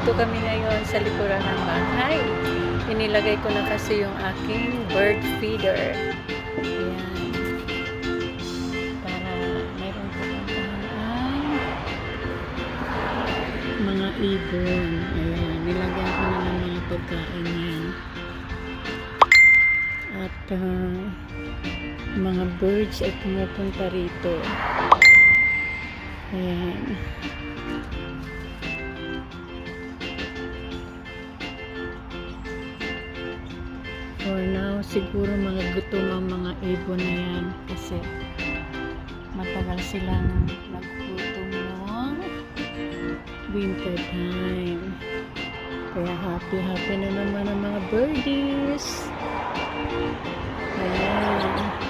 Nandito kami ngayon sa likuran ng bahay. Inilagay ko na kasi yung aking bird feeder. Ayan. Para mayroon po ang mga ibon. Ayan. Nilagyan ko na ng mga pagkain yan. At ah, mga birds ay pumupunta rito. Ayan. For now, siguro mga gutom ang mga ibon na yan kasi matagal silang naggutom noong winter time. Kaya happy happy na naman ang mga birdies. Ayan.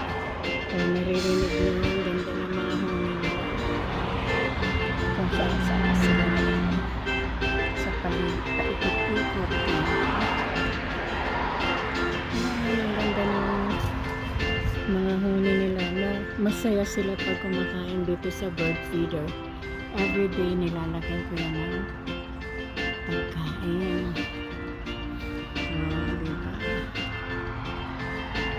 Masaya sila pag kumakain dito sa bird feeder. Everyday nilalagyan ko yan ng pagkain. Ah, diba?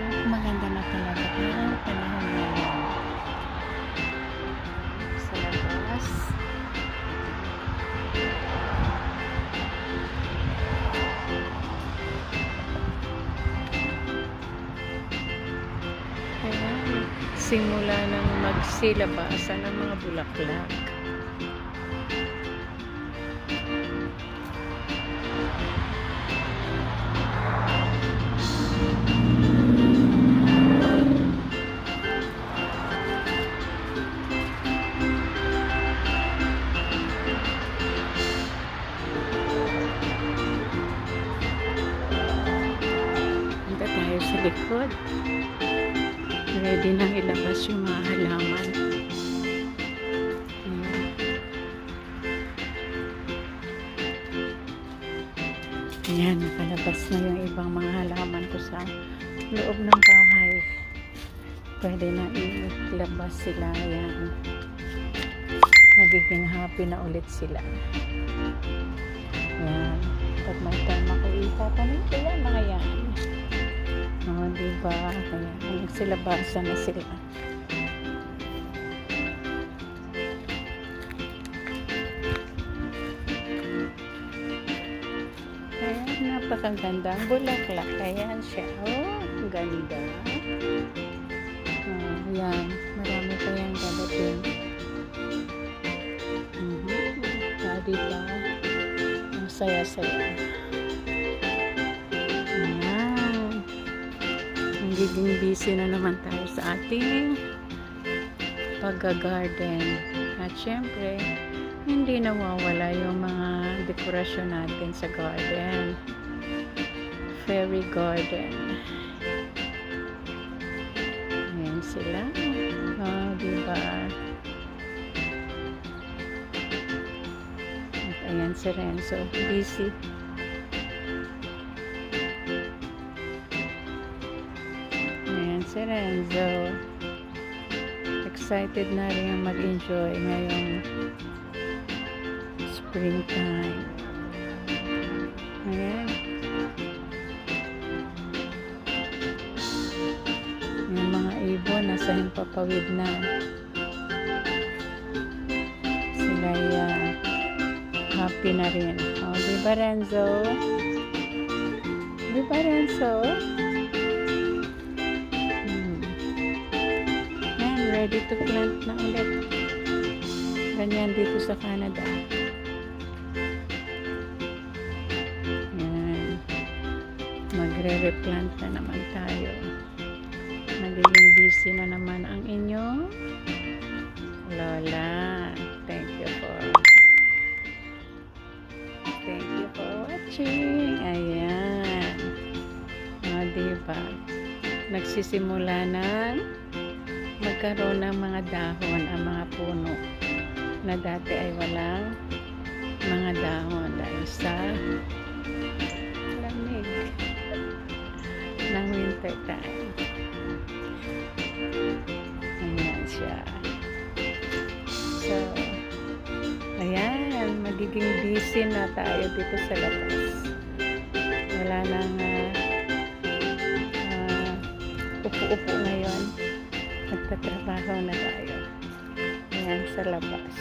At maganda na talaga ang panahon ngayon. Sa labas. Ayan, simula ng magsilabasan ng mga bulaklak. Punta tayo sa. Ready nang ilabas yung mga halaman. Ayan. Ayan, na yung ibang mga halaman ko sa loob ng bahay. Pwede na ilabas sila. Ayan. Magiging happy na ulit sila. Ayan. Pag may time ako itatanim ko diba? Ayan, nagsilabasan na sila. Ayan, napakaganda ang bulaklak. Ayan siya. Oh, ang ganda. Oh, ayan, marami pa yung dadating. Mhm. Ah, diba? Ang saya-saya. Magiging busy na naman tayo sa ating pagga-garden. At syempre, hindi nawawala yung mga dekorasyon natin sa garden. Fairy garden. Ayan sila. Oh, diba? At ayan si Renzo. Busy. Si Renzo. Excited na rin ang mag-enjoy ngayong springtime. Ayan. Yung mga ibon nasa himpapawid na. Sila uh, happy na rin. O, di ba Renzo? Di ba Renzo? Ready to plant na ulit. Ganyan dito sa Canada. Yan. Magre-replant na naman tayo. Nagiging busy na naman ang inyong Lola. Thank you for Thank you for watching. Ayan. O, diba? Nagsisimula ng magkaroon ng mga dahon ang mga puno na dati ay walang mga dahon dahil sa lamig ng winter time. Ayan siya. So, ayan, mag magiging busy na tayo dito sa labas. Wala nang ah, ah, upo-upo ngayon. Magtatrabaho na tayo. Ayan, sa labas.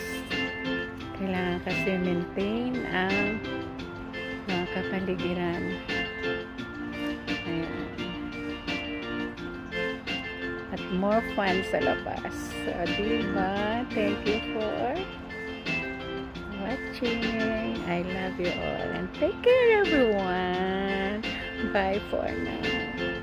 Kailangan kasi maintain ang mga kapaligiran. Ayan. At more fun sa labas. So, diba? Thank you for watching. I love you all. And take care, everyone. Bye for now.